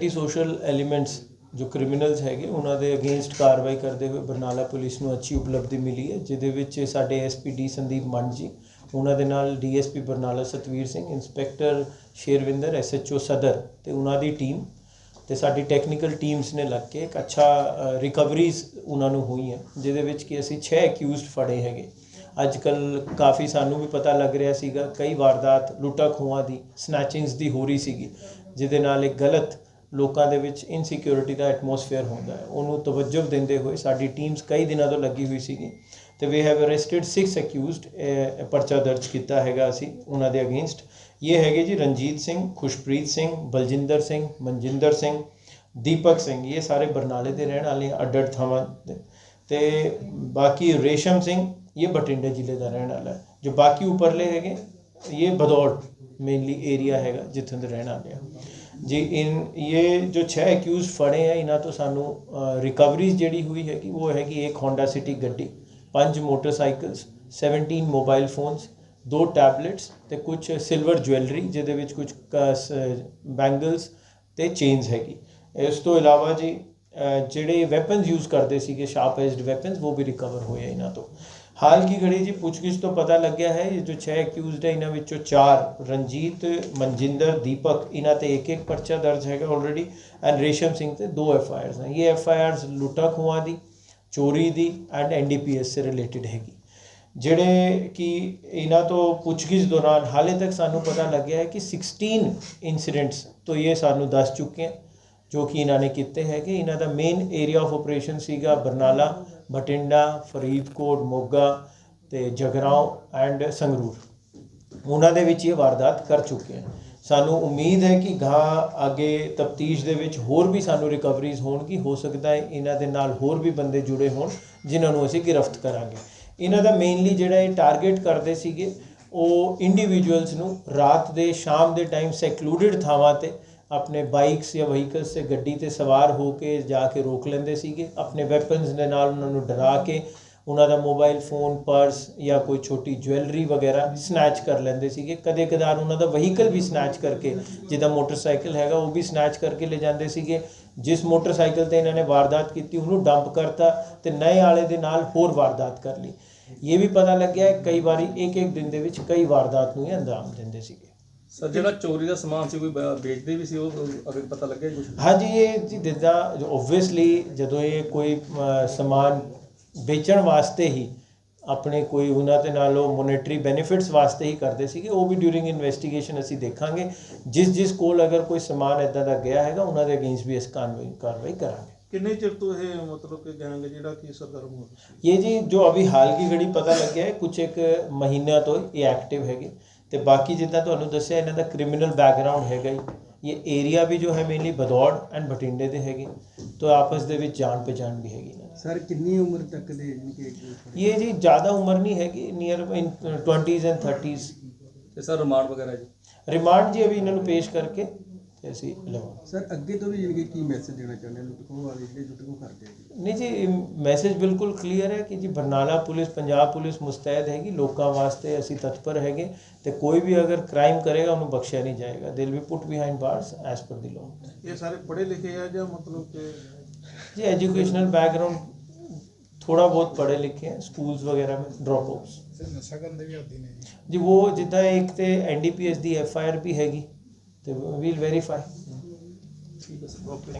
Anti social elements ਜੋ criminals ਹੈਗੇ, ਉਹਨਾਂ ਦੇ ਅਗੇਂਸਟ ਕਾਰਵਾਈ ਕਰਦੇ ਹੋਏ ਬਰਨਾਲਾ ਪੁਲਿਸ ਨੂੰ ਅੱਛੀ ਉਪਲਬਧੀ ਮਿਲੀ ਹੈ, ਜਿਹਦੇ ਵਿੱਚ ਸਾਡੇ ਐਸਪੀਡੀ ਸੰਦੀਪ ਮੰਡ ਜੀ, ਉਹਨਾਂ ਦੇ ਨਾਲ DSP Barnala Satvir Singh, inspector Sherwinder SHO Sadar ਤੇ ਉਹਨਾਂ ਦੀ ਟੀਮ ਤੇ ਸਾਡੀ ਟੈਕਨੀਕਲ ਟੀਮਸ ਨੇ ਲੱਗ ਕੇ ਇੱਕ ਅੱਛਾ ਰਿਕਵਰੀਜ਼ ਉਹਨਾਂ ਨੂੰ ਹੋਈਆਂ ਜਿਹਦੇ ਵਿੱਚ ਕਿ ਅਸੀਂ 6 ਅਕਿਊਜ਼ਡ ਫੜੇ ਹੈਗੇ। ਅੱਜ ਕੱਲ ਕਾਫੀ ਸਾਨੂੰ ਵੀ ਪਤਾ ਲੱਗ ਰਿਹਾ ਸੀਗਾ, ਕਈ ਵਾਰਦਾਤ ਲੁੱਟਾਂ ਖੋਹਾਂ ਦੀ ਸਨੈਚਿੰਗਸ ਦੀ ਹੋ ਰਹੀ ਸੀਗੀ, ਜਿਹਦੇ ਨਾਲ ਇੱਕ ਗਲਤ ਲੋਕਾਂ ਦੇ ਵਿੱਚ ਇਨਸਿਕਿਉਰਿਟੀ ਦਾ ਐਟਮੋਸਫੇਅਰ ਹੁੰਦਾ ਹੈ। ਉਹਨੂੰ ਤਵੱਜੋ ਦਿੰਦੇ ਹੋਏ ਸਾਡੀ ਟੀਮਸ ਕਈ ਦਿਨਾਂ ਤੋਂ ਲੱਗੀ ਹੋਈ ਸੀਗੀ ਤੇ ਵੀ ਹੈਵ ਅਰੈਸਟਡ 6 ਅਕਿਊਜ਼ਡ ਪਰਚਾ ਦਰਜ ਕੀਤਾ ਹੈਗਾ ਅਸੀਂ ਉਹਨਾਂ ਦੇ ਅਗੇਂਸਟ ਇਹ ਹੈਗੇ ਜੀ ਰਣਜੀਤ ਸਿੰਘ ਖੁਸ਼ਪ੍ਰੀਤ ਸਿੰਘ ਬਲਜਿੰਦਰ ਸਿੰਘ ਮਨਜਿੰਦਰ ਸਿੰਘ ਦੀਪਕ ਸਿੰਘ ਇਹ ਸਾਰੇ ਬਰਨਾਲੇ ਦੇ ਰਹਿਣ ਵਾਲੇ ਆ, ਅੱਡ ਅੱਡ ਥਾਵਾਂ ਦੇ ਤੇ ਬਾਕੀ ਰੇਸ਼ਮ ਸਿੰਘ ਇਹ ਬਠਿੰਡੇ ਜ਼ਿਲ੍ਹੇ ਦਾ ਰਹਿਣ ਵਾਲਾ ਹੈ। ਜੋ ਬਾਕੀ ਉੱਪਰਲੇ ਹੈਗੇ ਇਹ ਬਦੌੜ ਮੇਨਲੀ ਏਰੀਆ ਹੈਗਾ ਜਿੱਥੋਂ ਦੇ ਰਹਿਣ ਵਾਲੇ ਆ। ਜੀ, ਇਨ, ਇਹ ਜੋ 6 ਅਕਿਊਜ਼ ਫੜੇ ਆ, ਇਹਨਾਂ ਤੋਂ ਸਾਨੂੰ ਰਿਕਵਰੀਜ਼ ਜਿਹੜੀ ਹੋਈ ਹੈਗੀ, ਉਹ ਹੈਗੀ ਇੱਕ Honda City ਗੱਡੀ। ਪੰਜ ਮੋਟਰਸਾਈਕਲਸ 17 ਮੋਬਾਈਲ ਫੋਨਸ ਦੋ ਟੈਬਲੇਟਸ ਤੇ ਕੁਝ ਸਿਲਵਰ ਜੁਐਲਰੀ ਜਿਹਦੇ ਵਿੱਚ ਕੁਝ ਬੈਂਗਲਸ ਤੇ ਚੇਨਸ ਹੈਗੀ। ਇਸ ਤੋਂ ਇਲਾਵਾ ਜੀ ਜਿਹੜੇ ਵੈਪਨਸ ਯੂਜ਼ ਕਰਦੇ ਸੀਗੇ ਸ਼ਾਰਪ ਐਜਡ ਵੈਪਨਸ ਉਹ ਵੀ ਰਿਕਵਰ ਹੋਏ ਆ ਇਹਨਾਂ ਤੋਂ। ਹਾਲ ਕੀ ਘੜੀ ਜੀ ਪੁੱਛਗਿੱਛ ਤੋਂ ਪਤਾ ਲੱਗਿਆ ਹੈ, ਇਹ ਜੋ 6 ਅਕਿਊਜ਼ਡ ਹੈ, ਇਹਨਾਂ ਵਿੱਚੋਂ 4 ਰਣਜੀਤ, ਮਨਜਿੰਦਰ, ਦੀਪਕ, ਇਹਨਾਂ ਤੇ ਇੱਕ ਇੱਕ ਪਰਚਾ ਦਰਜ ਹੈਗਾ ਆਲਰੇਡੀ ਐਂਡ ਰੇਸ਼ਮ ਸਿੰਘ ਤੇ ਦੋ ਐਫ ਆਈ ਆਰਸ ਨੇ। ਇਹ ਐਫ ਆਈ ਆਰਸ ਲੁੱਟਾਂ ਖੋਹਾਂ ਦੀ, ਚੋਰੀ ਦੀ ਐਂਡ ਐਨਡੀਪੀਐਸ ਸੇ ਰਿਲੇਟਡ ਹੈਗੀ। ਜਿਹੜੇ ਕਿ ਇਹਨਾਂ ਤੋਂ ਪੁੱਛਗਿੱਛ ਦੌਰਾਨ ਹਾਲੇ ਤੱਕ ਸਾਨੂੰ ਪਤਾ ਲੱਗਿਆ ਹੈ ਕਿ 16 ਇਨਸੀਡੈਂਟਸ ਤੋਂ ਇਹ ਸਾਨੂੰ ਦੱਸ ਚੁੱਕੇ ਹਨ ਜੋ ਕਿ ਇਹਨਾਂ ਨੇ ਕੀਤੇ ਹੈਗੇ। ਇਹਨਾਂ ਦਾ ਮੇਨ ਏਰੀਆ ਆਫ ਆਪਰੇਸ਼ਨ ਸੀਗਾ ਬਰਨਾਲਾ, ਬਠਿੰਡਾ, ਫਰੀਦਕੋਟ, ਮੋਗਾ ਤੇ ਜਗਰਾਓ ਐਂਡ ਸੰਗਰੂਰ। ਉਹਨਾਂ ਦੇ ਵਿੱਚ ਇਹ ਵਾਰਦਾਤ ਕਰ ਚੁੱਕੇ ਹਨ। ਸਾਨੂੰ ਉਮੀਦ ਹੈ ਕਿ ਗਾਂ ਅੱਗੇ ਤਫਤੀਸ਼ ਦੇ ਵਿੱਚ ਹੋਰ ਵੀ ਸਾਨੂੰ ਰਿਕਵਰੀਜ਼ ਹੋਣਗੀ। ਹੋ ਸਕਦਾ ਹੈ ਇਹਨਾਂ ਦੇ ਨਾਲ ਹੋਰ ਵੀ ਬੰਦੇ ਜੁੜੇ ਹੋਣ, ਜਿਨ੍ਹਾਂ ਨੂੰ ਅਸੀਂ ਗ੍ਰਿਫਤ ਕਰਾਂਗੇ। ਇਹਨਾਂ ਦਾ ਮੇਨਲੀ ਜਿਹੜਾ ਇਹ ਟਾਰਗੇਟ ਕਰਦੇ ਸੀਗੇ, ਉਹ ਇੰਡੀਵਿਜੂਅਲਸ ਨੂੰ ਰਾਤ ਦੇ ਸ਼ਾਮ ਦੇ ਟਾਈਮ ਸੈਕਲੂਡਡ ਥਾਵਾਂ ਤੇ ਆਪਣੇ ਬਾਈਕਸ ਜਾਂ ਵਹੀਕਲਸ ਤੇ ਗੱਡੀ ਤੇ ਸਵਾਰ ਹੋ ਕੇ ਜਾ ਕੇ ਰੋਕ ਲੈਂਦੇ ਸੀਗੇ। ਆਪਣੇ ਵੈਪਨਸ ਦੇ ਨਾਲ ਉਹਨਾਂ ਨੂੰ ਡਰਾ ਕੇ ਉਹਨਾਂ ਦਾ ਮੋਬਾਈਲ ਫੋਨ ਪਰਸ ਜਾਂ ਕੋਈ ਛੋਟੀ ਜੁਐਲਰੀ ਵਗੈਰਾ ਸਨੈਚ ਕਰ ਲੈਂਦੇ ਸੀਗੇ। ਕਦੇ ਕਦਾਰ ਉਹਨਾਂ ਦਾ ਵਹੀਕਲ ਵੀ ਸਨੈਚ ਕਰਕੇ, ਜਿੱਦਾਂ ਮੋਟਰਸਾਈਕਲ ਹੈਗਾ, ਉਹ ਵੀ ਸਨੈਚ ਕਰਕੇ ਲੈ ਜਾਂਦੇ ਸੀਗੇ। ਜਿਸ ਮੋਟਰਸਾਈਕਲ ਤੇ ਇਹਨਾਂ ਨੇ ਵਾਰਦਾਤ ਕੀਤੀ, ਉਹਨੂੰ ਡੰਪ ਕਰਤਾ ਤੇ ਨਏ ਵਾਲੇ ਦੇ ਨਾਲ ਹੋਰ ਵਾਰਦਾਤ ਕਰ ਲਈ। ਇਹ ਵੀ ਪਤਾ ਲੱਗਿਆ, ਕਈ ਵਾਰੀ ਇੱਕ ਇੱਕ ਦਿਨ ਦੇ ਵਿੱਚ ਕਈ ਵਾਰਦਾਤ ਨੂੰ ਇਹ ਅੰਜਾਮ ਦਿੰਦੇ ਸੀਗੇ। ਸਰ ਜਿਹੜਾ ਚੋਰੀ ਦਾ ਸਮਾਨ ਸੀ ਕੋਈ ਬ- ਵੇਚਦੇ ਵੀ ਸੀ ਉਹ ਅਗਰ ਪਤਾ ਲੱਗਿਆ ਕੁਝ ਹਾਂਜੀ ਇਹ ਜੀ ਜਿੱਦਾਂ ਓਬਵੀਅਸਲੀ ਜਦੋਂ ਇਹ ਕੋਈ ਅਹ, ਸਮਾਨ ਵੇਚਣ ਵਾਸਤੇ ਹੀ ਆਪਣੇ ਕੋਈ ਉਹਨਾਂ ਦੇ ਨਾਲ ਉਹ ਮੋਨੇਟਰੀ ਬੈਨੀਫਿਟਸ ਵਾਸਤੇ ਹੀ ਕਰਦੇ ਸੀਗੇ ਉਹ ਵੀ ਡਿਊਰਿੰਗ ਇਨਵੈਸਟੀਗੇਸ਼ਨ ਅਸੀਂ ਦੇਖਾਂਗੇ ਜਿਸ ਜਿਸ ਕੋਲ ਅਗਰ ਕੋਈ ਸਮਾਨ ਇਦਾਂ ਦਾ ਗਿਆ ਹੈਗਾ ਉਹਨਾਂ ਦੇ ਅਗੇਂਸਟ ਵੀ ਇਸ ਕਾਰਵਾਈ ਕਾਰਵਾਈ ਕਰਾਂਗੇ ਕਿੰਨੇ ਚਿਰ ਤੋਂ ਇਹ ਮਤਲਬ ਕਿ ਗੈਂਗ ਜਿਹੜਾ ਕਿ ਸਰਗਰਮ ਹੋ ये जी जो अभी हाल की घड़ी ਪਤਾ ਲੱਗਿਆ ਹੈ ਕੁਝ ਇੱਕ ਮਹੀਨਿਆਂ ਤੋਂ ਇਹ ਐਕਟਿਵ ਹੈਗੇ ਤੇ ਬਾਕੀ ਜਿੱਦਾਂ ਤੁਹਾਨੂੰ ਦੱਸਿਆ ਇਹਨਾਂ ਦਾ ਕ੍ਰਿਮੀਨਲ ਬੈਕਗ੍ਰਾਉਂਡ ਹੈਗਾ ਹੀ ਇਹ ਏਰੀਆ ਵੀ ਜੋ ਹੈ ਮੇਨਲੀ ਬਦੌੜ ਐਂਡ ਬਠਿੰਡੇ ਦੇ ਹੈਗੇ। ਤੋਂ ਆਪਸ ਦੇ ਵਿੱਚ ਜਾਣ ਪਛਾਣ ਵੀ ਹੈਗੀ। ਸਰ ਕਿੰਨੀ ਉਮਰ ਤੱਕ ਦੇ ਇਨਕੇ ਇਹ ਜੀ ਜ਼ਿਆਦਾ ਉਮਰ ਨਹੀਂ ਹੈਗੀ near in 20s and 30s ਤੇ ਸਰ ਰਿਮਾਂਡ ਵਗੈਰਾ ਜੀ? ਰਿਮਾਂਡ ਜੀ ਅਭੀ ਇਹਨਾਂ ਨੂੰ ਪੇਸ਼ ਕਰਕੇ ਤੇ ਅਸੀਂ ਲਵਾਂ। ਸਰ ਅੱਗੇ ਤੋਂ ਵੀ ਜਿਹੜੇ ਕੀ ਮੈਸੇਜ ਦੇਣਾ ਚਾਹੁੰਦੇ ਹੋ? ਲੁੱਟਖੋ ਵਾਲੇ ਜਿਹੜੇ ਲੁੱਟਖੋ ਕਰਦੇ ਆ ਨਹੀਂ ਜੀ ਮੈਸੇਜ ਬਿਲਕੁਲ ਕਲੀਅਰ ਹੈ ਕਿ ਜੀ ਬਰਨਾਲਾ ਪੁਲਿਸ ਪੰਜਾਬ ਪੁਲਿਸ ਮੁਸਤੈਦ ਹੈਗੀ। ਲੋਕਾਂ ਵਾਸਤੇ ਅਸੀਂ ਤਤਪਰ ਹੈਗੇ ਤੇ ਕੋਈ ਵੀ ਅਗਰ ਕ੍ਰਾਈਮ ਕਰੇਗਾ ਉਹਨੂੰ ਬਖਸ਼ਿਆ ਨਹੀਂ ਜਾਏਗਾ। They will be put behind bars as per the law ਇਹ ਸਾਰੇ ਪੜ੍ਹੇ ਲਿਖੇ ਆ ਜਾਂ ਮਤਲਬ ਕਿ ਜੀ ਐਜੂਕੇਸ਼ਨਲ ਬੈਕਗ੍ਰਾਉਂਡ ਥੋੜਾ ਬਹੁਤ ਪੜ੍ਹੇ ਲਿਖੇ ਹੈ ਸਕੂਲਸ ਵਗੈਰਾ ਮੇਂ ਡ੍ਰੌਪ ਆਊਟਸ ਸਰ ਨਸ਼ਾ ਕਰਨ ਦੇ ਵੀ ਆਦੀ ਨੇ ਜੀ। ਜੀ ਉਹ ਜਿੱਦਾਂ ਇੱਕ ਤੇ ਐਨਡੀਪੀਐਸ ਦੀ ਐਫਆਈਆਰ ਵੀ ਹੈਗੀ। ਤੇ ਵੀਲ ਵੈਰੀਫਾਈ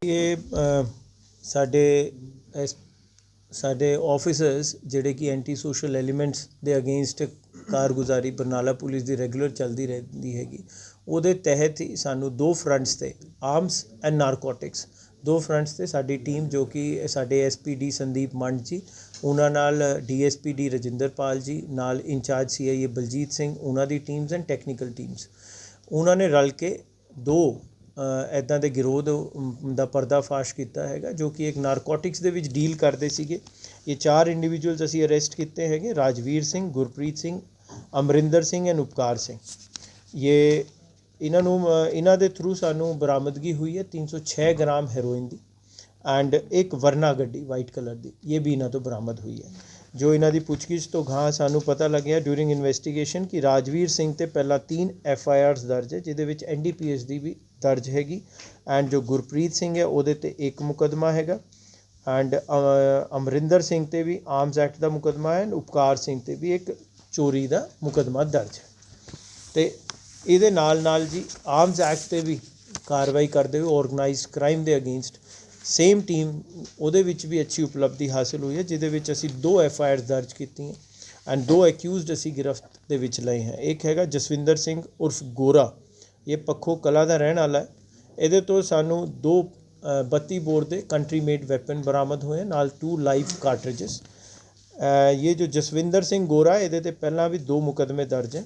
ਇਹ ਸਾਡੇ, ਇਸ- ਸਾਡੇ ਆਫੀਸਰਸ ਜਿਹੜੇ ਕਿ ਐਂਟੀ ਸੋਸ਼ਲ ਐਲੀਮੈਂਟਸ ਦੇ ਅਗੇਂਸਟ ਕਾਰਗੁਜ਼ਾਰੀ ਬਰਨਾਲਾ ਪੁਲਿਸ ਦੀ ਰੈਗੂਲਰ ਚੱਲਦੀ ਰਹਿੰਦੀ ਹੈਗੀ, ਉਹਦੇ ਤਹਿਤ ਹੀ ਸਾਨੂੰ ਦੋ ਫਰੰਟਸ ਤੇ ਆਰਮਸ ਐਂਡ ਨਾਰਕੋਟਿਕਸ ਦੋ ਫਰੰਟਸ ਤੇ ਸਾਡੀ ਟੀਮ ਜੋ ਕਿ ਸਾਡੇ ਐਸਪੀਡੀ ਸੰਦੀਪ ਮੰਡ ਜੀ, ਉਹਨਾਂ ਨਾਲ ਡੀਐਸਪੀਡੀ ਰਜਿੰਦਰਪਾਲ ਜੀ, ਨਾਲ ਇੰਚਾਰਜ ਸੀਆਈਏ ਬਲਜੀਤ ਸਿੰਘ, ਉਹਨਾਂ ਦੀ ਟੀਮਸ ਐਂਡ ਟੈਕਨੀਕਲ ਟੀਮਸ ਉਹਨਾਂ ਨੇ ਰਲ ਕੇ ਦੋ ਇੱਦਾਂ ਦੇ ਗਿਰੋਹ ਦਾ ਪਰਦਾਫਾਸ਼ ਕੀਤਾ ਹੈਗਾ, ਜੋ ਕਿ ਇੱਕ ਨਾਰਕੋਟਿਕਸ ਦੇ ਵਿੱਚ ਡੀਲ ਕਰਦੇ ਸੀਗੇ। ਇਹ ਚਾਰ ਇੰਡੀਵਿਜੂਅਲਸ ਅਸੀਂ ਅਰੈਸਟ ਕੀਤੇ ਹੈਗੇ, ਰਾਜਵੀਰ ਸਿੰਘ, ਗੁਰਪ੍ਰੀਤ ਸਿੰਘ, ਅਮਰਿੰਦਰ ਸਿੰਘ ਐਂਡ ਉਪਕਾਰ ਸਿੰਘ। ਇਹ, ਇਹਨਾਂ ਨੂੰ ਇਹਨਾਂ ਦੇ ਥਰੂ ਸਾਨੂੰ ਬਰਾਮਦਗੀ ਹੋਈ ਹੈ 306 ਗ੍ਰਾਮ ਹੈਰੋਇਨ ਦੀ ਐਂਡ ਇੱਕ ਵਰਨਾ ਗੱਡੀ ਵਾਈਟ ਕਲਰ ਦੀ, ਇਹ ਵੀ ਇਹਨਾਂ ਤੋਂ ਬਰਾਮਦ ਹੋਈ ਹੈ। ਜੋ ਇਹਨਾਂ ਦੀ ਪੁੱਛਗਿੱਛ ਤੋਂ ਗਾਂਹ ਸਾਨੂੰ ਪਤਾ ਲੱਗਿਆ ਡਿਊਰਿੰਗ ਇਨਵੈਸਟੀਗੇਸ਼ਨ ਕਿ ਰਾਜਵੀਰ ਸਿੰਘ ਤੇ ਪਹਿਲਾਂ 3 ਐਫ ਆਈ ਆਰਸ ਦਰਜ ਹੈ, ਜਿਹਦੇ ਵਿੱਚ ਐਨ ਡੀ ਪੀ ਐਸ ਦੀ ਵੀ ਦਰਜ ਹੈਗੀ ਐਂਡ ਜੋ ਗੁਰਪ੍ਰੀਤ ਸਿੰਘ ਹੈ, ਉਹਦੇ ਤੇ ਇੱਕ ਮੁਕਦਮਾ ਹੈਗਾ ਐਂਡ ਅਮਰਿੰਦਰ ਸਿੰਘ ਤੇ ਵੀ ਆਰਮਸ ਐਕਟ ਦਾ ਮੁਕਦਮਾ ਹੈ and ਉਪਕਾਰ ਸਿੰਘ ਤੇ ਵੀ ਇੱਕ ਚੋਰੀ ਦਾ ਮੁਕਦਮਾ ਦਰਜ ਹੈ। ਤੇ ਇਹਦੇ ਨਾਲ ਨਾਲ ਜੀ ਆਰਮਸ ਐਕਟ ਤੇ ਵੀ ਕਾਰਵਾਈ ਕਰਦੇ ਹੋਏ ਆਰਗੇਨਾਈਜ਼ਡ ਕ੍ਰਾਈਮ ਦੇ ਅਗੇਂਸਟ ਸੇਮ ਟੀਮ ਉਹਦੇ ਵਿੱਚ ਵੀ ਅੱਛੀ ਉਪਲਬਧੀ ਹਾਸਲ ਹੋਈ ਹੈ ਜਿਹਦੇ ਵਿੱਚ ਅਸੀਂ ਦੋ ਐਫ ਆਈ ਆਰਸ ਦਰਜ ਕੀਤੀਆਂ ਐਂਡ ਦੋ ਅਕਿਊਜ਼ਡ ਅਸੀਂ ਗ੍ਰਿਫਤ ਦੇ ਵਿੱਚ ਲਏ ਹੈ। ਇੱਕ ਹੈਗਾ ਜਸਵਿੰਦਰ ਸਿੰਘ ਉਰਫ ਗੋਰਾ ਇਹ ਪੱਖੋ ਕਲਾ ਦਾ ਰਹਿਣ ਵਾਲਾ ਹੈ। ਇਹਦੇ ਤੋਂ ਸਾਨੂੰ ਦੋ ਅ, 32 ਬੋਰ ਦੇ ਕੰਟਰੀ ਮੇਡ ਵੈਪਨ ਬਰਾਮਦ ਹੋਏ ਨਾਲ ਟੂ ਲਾਈਵ ਕਾਰਟ੍ਰਿਜਸ ਇਹ ਜੋ ਜਸਵਿੰਦਰ ਸਿੰਘ ਗੋਰਾ ਇਹਦੇ ਤੇ ਪਹਿਲਾਂ ਵੀ ਦੋ ਮੁਕਦਮੇ ਦਰਜ ਹੈ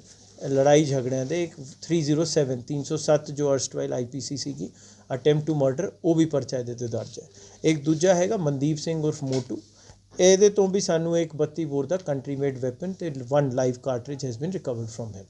ਲੜਾਈ ਝਗੜਿਆਂ ਦੇ ਇੱਕ 307 307 ਜੋ ਅਰਸਟਵਾਈਲ ਆਈਪੀਸੀ ਸੀਗੀ ਅਟੈਂਪਟ ਟੂ ਮਰਡਰ ਉਹ ਵੀ ਪਰਚਾ ਇਹਦੇ ਤੇ ਦਰਜ ਹੈ। ਇੱਕ ਦੂਜਾ ਹੈਗਾ ਮਨਦੀਪ ਸਿੰਘ ਉਰਫ ਮੋਟੂ। ਇਹਦੇ ਤੋਂ ਵੀ ਸਾਨੂੰ ਇੱਕ 32 ਬੋਰ ਦਾ ਕੰਟਰੀ ਮੇਡ ਵੈਪਨ ਤੇ one live cartridge has been recovered from him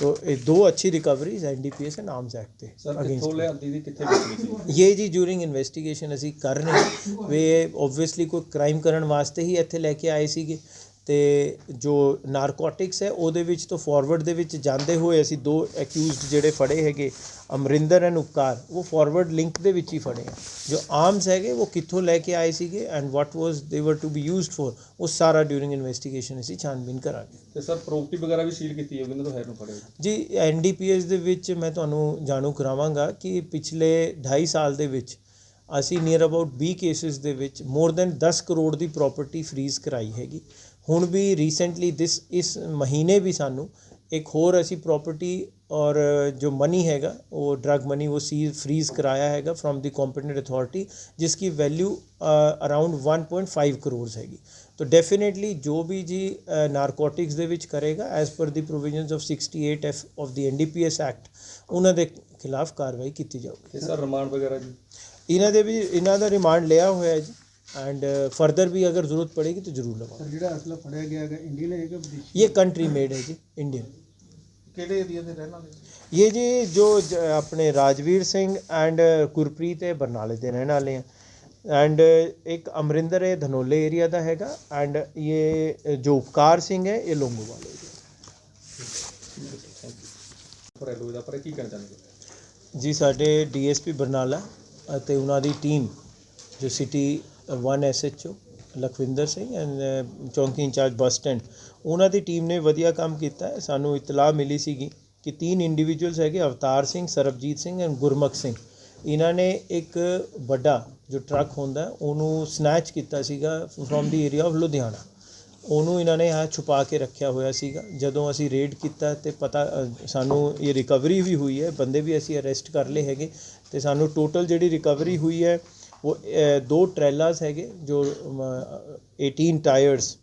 ਤੋ ਇਹ ਦੋ ਅੱਛੀ recoveries NDPS and arms act ਤੇ ਕਿੱਥੋਂ ਲਿਆਂਦੀ ਦੀ ਕਿੱਥੇ ਵੇਚਣੀ ਸੀ? ਇਹ ਜੀ ਡੂਰਿੰਗ ਇਨਵੈਸਟੀਗੇਸ਼ਨ ਅਸੀਂ ਕਰ ਰਹੇ ਹਾਂ। ਵੀ ਆਬਵੀਅਸਲੀ ਕੋਈ ਕ੍ਰਾਈਮ ਕਰਨ ਵਾਸਤੇ ਹੀ ਇੱਥੇ ਲੈ ਕੇ ਆਏ ਸੀਗੇ। ਤੇ ਜੋ ਨਾਰਕੋਟਿਕਸ ਹੈ ਉਹਦੇ ਵਿੱਚ ਤੋਂ ਫਾਰਵਰਡ ਦੇ ਵਿੱਚ ਜਾਂਦੇ ਹੋਏ ਅਸੀਂ ਦੋ ਅਕਿਊਜ਼ਡ ਜਿਹੜੇ ਫੜੇ ਹੈਗੇ ਅਮਰਿੰਦਰ ਐਂਡ ਉਪਕਾਰ ਉਹ ਫਾਰਵਰਡ ਲਿੰਕ ਦੇ ਵਿੱਚ ਹੀ ਫੜੇ ਆ। ਜੋ ਆਰਮਸ ਹੈਗੇ ਉਹ ਕਿੱਥੋਂ ਲੈ ਕੇ ਆਏ ਸੀਗੇ ਐਂਡ ਵਾਟ ਵਾਸ ਦੇ ਵਰ ਟੂ ਬੀ ਯੂਜ਼ਡ ਫॉर ਉਹ ਸਾਰਾ ਡੂਰਿੰਗ ਇਨਵੈਸਟੀਗੇਸ਼ਨ ਅਸੀਂ ਛਾਨਬੀਨ ਕਰਾਂਗੇ। ਤੇ ਸਰ ਪ੍ਰੋਪਰਟੀ ਵਗੈਰਾ ਵੀ ਸੀਲ ਕੀਤੀ ਹੈ ਉਹਨਾਂ ਤੋਂ ਹੈ ਨੂੰ ਫੜੇ ਜੀ ਐਨਡੀਪੀਐਸ ਦੇ ਵਿੱਚ ਮੈਂ ਤੁਹਾਨੂੰ ਜਾਣੂ ਕਰਾਵਾਂਗਾ ਕਿ ਪਿਛਲੇ 2.5 ਸਾਲ ਦੇ ਵਿੱਚ ਅਸੀਂ ਨੀਅਰ ਅਬਾਊਟ 20 ਕੇਸਿਸ ਦੇ ਵਿੱਚ ਮੋਰ ਦੈਨ 10 ਕਰੋੜ ਦੀ ਪ੍ਰਾਪਰਟੀ ਫ੍ਰੀਜ਼ ਕਰਾਈ ਹੈਗੀ। ਹੁਣ ਵੀ ਰੀਸੈਂਟਲੀ ਦਿਸ ਇਸ ਮਹੀਨੇ ਵੀ ਸਾਨੂੰ ਇੱਕ ਹੋਰ ਅਸੀਂ ਪ੍ਰੋਪਰਟੀ ਔਰ ਜੋ ਮਨੀ ਹੈਗਾ ਉਹ ਡਰੱਗ ਮਨੀ ਉਹ ਸੀ ਫ੍ਰੀਜ਼ ਕਰਾਇਆ ਹੈਗਾ ਫਰੋਮ ਦੀ ਕੰਪੀਟੈਂਟ ਅਥਾਰਟੀ ਜਿਸ ਕੀ ਵੈਲਿਊ ਅਰਾਊਂਡ 1.5 ਕਰੋਰਸ ਹੈਗੀ। ਤੋ ਡੈਫੀਨਿਟਲੀ ਜੋ ਵੀ ਜੀ ਨਾਰਕੋਟਿਕਸ ਦੇ ਵਿੱਚ ਕਰੇਗਾ as per the provisions of 68 F of the NDPS act ਉਹਨਾਂ ਦੇ ਖਿਲਾਫ ਕਾਰਵਾਈ ਕੀਤੀ ਜਾਊਗੀ। ਸਰ ਰਿਮਾਂਡ ਵਗੈਰਾ ਜੀ? ਇਹਨਾਂ ਦੇ ਵੀ ਇਹਨਾਂ ਦਾ ਰਿਮਾਂਡ ਲਿਆ ਹੋਇਆ ਜੀ। ਐਂਡ ਫਰਦਰ ਵੀ ਅਗਰ ਜ਼ਰੂਰਤ ਪੜੇਗੀ ਤਾਂ ਜ਼ਰੂਰ ਲਵਾਂਗੇ ਸਰ ਜਿਹੜਾ ਅਸਲਾ ਫੜਿਆ ਗਿਆ ਹੈਗਾ ਇੰਡੀਅਨ ਹੈਗਾ ਵਿਦੇਸ਼ੀ ਇਹ ਕੰਟਰੀ ਮੇਡ ਹੈ ਜੀ ਇੰਡੀਅਨ ਕਿਹੜੇ ਏਰੀਆ ਦੇ ਰਹਿਣ ਵਾਲੇ ਇਹ ਜੀ ਜੋ ਜ- ਆਪਣੇ ਰਾਜਵੀਰ ਸਿੰਘ ਐਂਡ ਗੁਰਪ੍ਰੀਤ ਇਹ ਬਰਨਾਲੇ ਦੇ ਰਹਿਣ ਵਾਲੇ ਆ ਐਂਡ ਇੱਕ ਅਮਰਿੰਦਰ ਇਹ ਧਨੋਲੇ ਏਰੀਆ ਦਾ ਹੈਗਾ ਐਂਡ ਇਹ ਜੋ ਉਪਕਾਰ ਸਿੰਘ ਹੈ ਇਹ ਲੋਂਗੋਵਾਲ ਏਰੀਆ ਪਰ ਐਲੋ ਦਾ ਪਰ ਕੀ ਕਹਿਣਾ ਚਾਹੁੰਦੇ ਜੀ ਸਾਡੇ ਡੀਐਸਪੀ ਬਰਨਾਲਾ ਅਤੇ ਉਹਨਾਂ ਦੀ ਟੀਮ ਜੋ city 1 SHO Lakhwinder Singh and ਚੌਂਕੀ ਇੰਚਾਰਜ ਬੱਸ ਸਟੈਂਡ। ਉਹਨਾਂ ਦੀ ਟੀਮ ਨੇ ਵਧੀਆ ਕੰਮ ਕੀਤਾ ਹੈ। ਸਾਨੂੰ ਇਤਲਾਹ ਮਿਲੀ ਸੀਗੀ ਕਿ ਤਿੰਨ ਇੰਡੀਵਿਜੂਅਲਸ ਹੈਗੇ, ਅਵਤਾਰ ਸਿੰਘ, ਸਰਬਜੀਤ ਸਿੰਘ ਐਂਡ ਗੁਰਮੁਖ ਸਿੰਘ। ਇਹਨਾਂ ਨੇ ਇੱਕ ਵੱਡਾ ਜੋ ਟਰੱਕ ਹੁੰਦਾ, ਉਹਨੂੰ ਸਨੈਚ ਕੀਤਾ ਸੀਗਾ from the area of Ludhiana ਉਹਨੂੰ ਇਹਨਾਂ ਨੇ ਆ ਛੁਪਾ ਕੇ ਰੱਖਿਆ ਹੋਇਆ ਸੀਗਾ। ਜਦੋਂ ਅਸੀਂ ਰੇਡ ਕੀਤਾ ਤੇ ਪਤਾ ਸਾਨੂੰ ਇਹ ਰਿਕਵਰੀ ਵੀ ਹੋਈ ਹੈ। ਬੰਦੇ ਵੀ ਅਸੀਂ ਅਰੈਸਟ ਕਰ ਲਏ ਹੈਗੇ। ਤੇ ਸਾਨੂੰ ਟੋਟਲ ਜਿਹੜੀ ਰਿਕਵਰੀ ਹੋਈ ਹੈ ਉਹ ਦੋ ਟ੍ਰੈਲਾਸ ਹੈਗੇ ਜੋ ਅਮ, 18 ਟਾਇਰਸ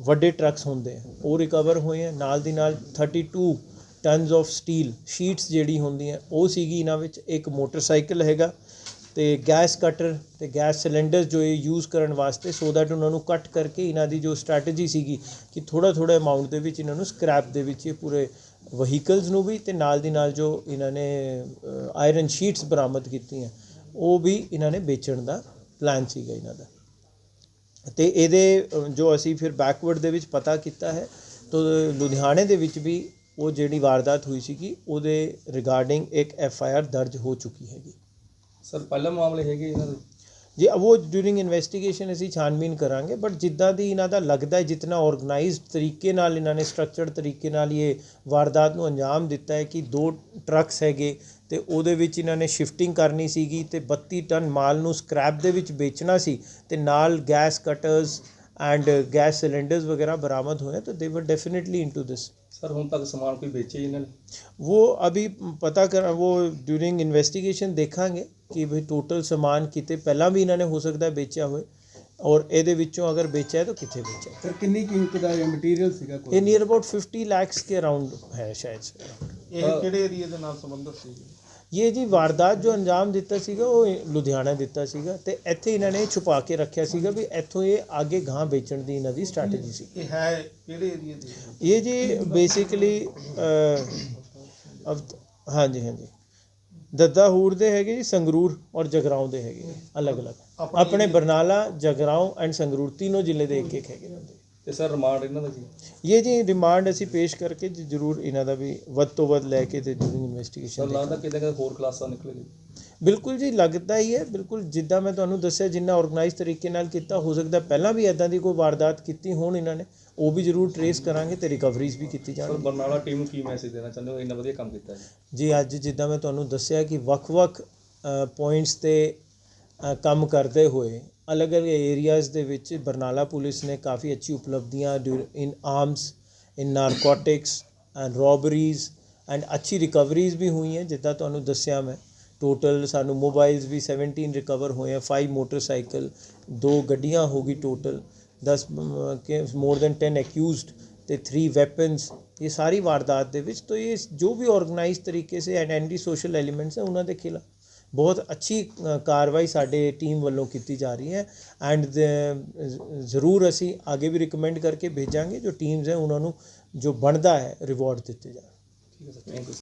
ਵੱਡੇ ਟਰੱਕਸ ਹੁੰਦੇ ਉਹ ਰਿਕਵਰ ਹੋਏ ਆ। ਨਾਲ ਦੀ ਨਾਲ 32 ਟਨਸ ਆਫ ਸਟੀਲ ਸ਼ੀਟਸ ਜਿਹੜੀ ਹੁੰਦੀਆਂ ਉਹ ਸੀਗੀ ਇਹਨਾਂ ਵਿੱਚ। ਇੱਕ ਮੋਟਰਸਾਈਕਲ ਹੈਗਾ ਤੇ ਗੈਸ ਕਟਰ ਤੇ ਗੈਸ ਸਿਲੰਡਰ ਜੋ ਇਹ ਯੂਜ਼ ਕਰਨ ਵਾਸਤੇ ਸੋ ਦੈਟ ਉਹਨਾਂ ਨੂੰ ਕੱਟ ਕਰਕੇ ਇਹਨਾਂ ਦੀ ਜੋ ਸਟ੍ਰੈਟਜੀ ਸੀਗੀ ਕਿ ਥੋੜਾ ਥੋੜਾ ਅਮਾਉਂਟ ਦੇ ਵਿੱਚ ਇਹਨਾਂ ਨੂੰ ਸਕ੍ਰੈਪ ਦੇ ਵਿੱਚ ਇਹ ਪੂਰੇ ਵਹੀਕਲਸ ਨੂੰ ਵੀ ਤੇ ਨਾਲ ਦੀ ਨਾਲ ਜੋ ਇਹਨਾਂ ਨੇ ਆਇਰਨ ਸ਼ੀਟਸ ਬਰਾਮਦ ਕੀਤੀਆਂ। ਉਹ ਵੀ ਇਹਨਾਂ ਨੇ ਵੇਚਣ ਦਾ ਪਲਾਨ ਸੀਗਾ ਇਹਨਾਂ ਦਾ। ਤੇ ਇਹਦੇ ਜੋ ਅਸੀਂ ਫਿਰ ਬੈਕਵਰਡ ਦੇ ਵਿੱਚ ਪਤਾ ਕੀਤਾ ਹੈ ਤੋ ਲੁਧਿਆਣੇ ਦੇ ਵਿੱਚ ਵੀ ਉਹ ਜਿਹੜੀ ਵਾਰਦਾਤ ਹੋਈ ਸੀਗੀ ਉਹਦੇ ਰਿਗਾਰਡਿੰਗ ਇੱਕ ਐਫ ਆਈ ਆਰ ਦਰਜ ਹੋ ਚੁੱਕੀ ਹੈਗੀ। ਸਰ ਪਹਿਲਾ ਮਾਮਲੇ ਹੈਗੇ ਇਹਨਾਂ ਦੇ? ਜੀ ਉਹ ਡੂਰਿੰਗ ਇਨਵੈਸਟੀਗੇਸ਼ਨ ਅਸੀਂ ਛਾਨਬੀਨ ਕਰਾਂਗੇ ਬਟ ਜਿੱਦਾਂ ਦੀ ਇਹਨਾਂ ਦਾ ਲੱਗਦਾ ਹੈ ਜਿਤਨਾ ਆਰਗੇਨਾਈਜ਼ਡ ਤਰੀਕੇ ਨਾਲ ਇਹਨਾਂ ਨੇ ਸਟਰਕਚਰਡ ਤਰੀਕੇ ਨਾਲ ਇਹ ਵਾਰਦਾਤ ਨੂੰ ਅੰਜਾਮ ਦਿੱਤਾ ਹੈ ਕਿ ਦੋ ਟਰੱਕਸ ਹੈਗੇ ਅਤੇ ਉਹਦੇ ਵਿੱਚ ਇਹਨਾਂ ਨੇ ਸ਼ਿਫਟਿੰਗ ਕਰਨੀ ਸੀਗੀ ਅਤੇ ਬੱਤੀ ਟਨ ਮਾਲ ਨੂੰ ਸਕ੍ਰੈਪ ਦੇ ਵਿੱਚ ਵੇਚਣਾ ਸੀ ਅਤੇ ਨਾਲ gas cutters and gas cylinders ਵਗੈਰਾ ਬਰਾਮਦ ਹੋਏ तो they were definitely into this sir ਹੁਣ ਤੱਕ ਸਮਾਨ ਕੋਈ ਵੇਚੇ ਇਹਨਾਂ ਉਹ ਅਭੀ ਪਤਾ ਕਰ ਉਹ ਡਿਊਰਿੰਗ ਇਨਵੈਸਟੀਗੇਸ਼ਨ ਦੇਖਾਂਗੇ ਕਿ ਵੀ ਟੋਟਲ ਸਮਾਨ ਕਿਤੇ ਪਹਿਲਾਂ ਵੀ ਇਹਨਾਂ ਨੇ ਹੋ ਸਕਦਾ ਵੇਚਿਆ ਹੋਵੇ ਔਰ ਇਹਦੇ ਵਿੱਚੋਂ ਅਗਰ ਵੇਚਿਆ ਤਾਂ ਕਿੱਥੇ ਵੇਚਿਆ? ਸਰ ਕਿੰਨੀ ਕੀਮਤ ਦਾ ਇਹ ਮਟੀਰੀਅਲ ਸੀਗਾ ਕੋਈ? ਇਹ ਨੀਅਰ ਅਬਾਊਟ 50 ਲੱਖਸ ਕੇ ਅਰਾਊਂਡ ਹੈ ਸ਼ਾਇਦ। ਇਹ ਕਿਹੜੇ ਏਰੀਆ ਦੇ ਨਾਲ ਸੰਬੰਧਿਤ ਸੀ? ਇਹ ਜੀ ਵਾਰਦਾਤ ਜੋ ਅੰਜਾਮ ਦਿੱਤਾ ਸੀਗਾ ਉਹ ਲੁਧਿਆਣਾ ਦਿੱਤਾ ਸੀਗਾ ਤੇ ਇੱਥੇ ਇਹਨਾਂ ਨੇ ਛੁਪਾ ਕੇ ਰੱਖਿਆ ਸੀਗਾ ਵੀ ਇੱਥੋਂ ਇਹ ਅੱਗੇ ਗਾਂ ਵੇਚਣ ਦੀ ਇਹਨਾਂ ਦੀ ਸਟ੍ਰੈਟਜੀ ਸੀ। ਇਹ ਹੈ ਕਿਹੜੇ ਏਰੀਆ ਦੇ? ਇਹ ਜੀ ਬੇਸਿਕਲੀ ਹਾਂਜੀ ਹਾਂਜੀ। ਦੱਦਾ ਹੂਰ ਦੇ ਹੈਗੇ ਜੀ ਸੰਗਰੂਰ ਔਰ ਜਗਰਾਉਂ ਦੇ ਹੈਗੇ ਅਲੱਗ ਅਲੱਗ ਆਪਣੇ ਬਰਨਾਲਾ ਜਗਰਾਉਂ ਐਂਡ ਸੰਗਰੂਰ ਤਿੰਨੋਂ ਜ਼ਿਲ੍ਹੇ ਦੇ ਇੱਕ ਇੱਕ ਹੈਗੇ ਤੇ ਸਰ ਰਿਮਾਂਡ ਇਹਨਾਂ ਦਾ ਜੀ ਇਹ ਜੀ ਰਿਮਾਂਡ ਅਸੀਂ ਪੇਸ਼ ਕਰਕੇ ਜੀ ਜ਼ਰੂਰ ਇਹਨਾਂ ਦਾ ਵੀ ਵੱਧ ਤੋਂ ਵੱਧ ਲੈ ਕੇ ਤੇ ਡੂਰਿੰਗ ਸਰ ਇਨਵੈਸਟੀਗੇਸ਼ਨ ਲੱਗਦਾ ਕਿਤੇ ਕਿਤੇ ਹੋਰ ਕਲਾਸਾਂ ਨਿਕਲੇਗੀ ਬਿਲਕੁਲ ਜੀ ਲੱਗਦਾ ਹੀ ਹੈ ਬਿਲਕੁਲ ਜਿੱਦਾਂ ਮੈਂ ਤੁਹਾਨੂੰ ਦੱਸਿਆ ਜਿੰਨਾ ਆਰਗੇਨਾਈਜ਼ ਤਰੀਕੇ ਨਾਲ ਕੀਤਾ ਹੋ ਸਕਦਾ ਪਹਿਲਾਂ ਵੀ ਐਦਾਂ ਦੀ ਕੋਈ ਵਾਰਦਾਤ ਕੀਤੀ ਹੋਣ ਇਹਨਾਂ ਨੇ ਉਹ ਵੀ ਜ਼ਰੂਰ ਟਰੇਸ ਕਰਾਂਗੇ ਤੇ ਰਿਕਵਰੀਜ਼ ਵੀ ਕੀਤੀ ਸਰ ਜਾਣਗੀ ਬਰਨਾਲਾ ਟੀਮ ਨੂੰ ਕੀ ਮੈਸੇਜ ਦੇਣਾ ਚਾਹੁੰਦੇ ਹੋ? ਇੰਨਾ ਵਧੀਆ ਕੰਮ ਕੀਤਾ ਜੀ। ਜੀ ਅੱਜ ਜਿੱਦਾਂ ਮੈਂ ਤੁਹਾਨੂੰ ਦੱਸਿਆ ਕਿ ਵੱਖ-ਵੱਖ ਪੁਆਇੰਟਸ ਤੇ ਅ, ਕੰਮ ਕਰਦੇ ਹੋਏ ਅਲੱਗ ਅਲੱਗ ਏਰੀਆਜ਼ ਦੇ ਵਿੱਚ ਬਰਨਾਲਾ ਪੁਲਿਸ ਨੇ ਕਾਫੀ ਅੱਛੀ ਉਪਲਬਧੀਆਂ due in arms in narcotics and robberies and ਅੱਛੀ ਰਿਕਵਰੀਜ਼ ਵੀ ਹੋਈਆਂ, ਜਿੱਦਾਂ ਤੁਹਾਨੂੰ ਦੱਸਿਆ ਮੈਂ। ਟੋਟਲ ਸਾਨੂੰ ਮੋਬਾਈਲਸ ਵੀ 17 ਰਿਕਵਰ ਹੋਏ ਆ 5 ਮੋਟਰਸਾਈਕਲ ਦੋ ਗੱਡੀਆਂ ਹੋ ਗਈ ਟੋਟਲ 10 ਮੋਰ ਦੈਨ 10 ਅਕਿਊਜ਼ਡ ਤੇ 3 ਵੈਪਨਸ ਇਹ ਸਾਰੀ ਵਾਰਦਾਤ ਦੇ ਵਿੱਚ ਤੋਂ ਇਹ ਜੋ ਵੀ ਆਰਗੇਨਾਈਜ਼ ਤਰੀਕੇ ਸੇ ਐਂਡ ਐਂਟੀ ਸੋਸ਼ਲ ਐਲੀਮੈਂਟਸ ਹੈ ਉਹਨਾਂ ਦੇ ਖਿਲਾਫ। ਬਹੁਤ ਅੱਛੀ ਕਾਰਵਾਈ ਸਾਡੇ ਟੀਮ ਵੱਲੋਂ ਕੀਤੀ ਜਾ ਰਹੀ ਹੈ ਐਂਡ ਜ਼ਰੂਰ ਅਸੀਂ ਅੱਗੇ ਵੀ ਰਿਕਮੈਂਡ ਕਰਕੇ ਭੇਜਾਂਗੇ ਜੋ ਟੀਮਸ ਹੈ ਉਹਨਾਂ ਨੂੰ ਜੋ ਬਣਦਾ ਹੈ ਰਿਵਾਰਡ ਦਿੱਤੇ ਜਾਣ। ਠੀਕ ਹੈ ਸਰ ਥੈਂਕ ਯੂ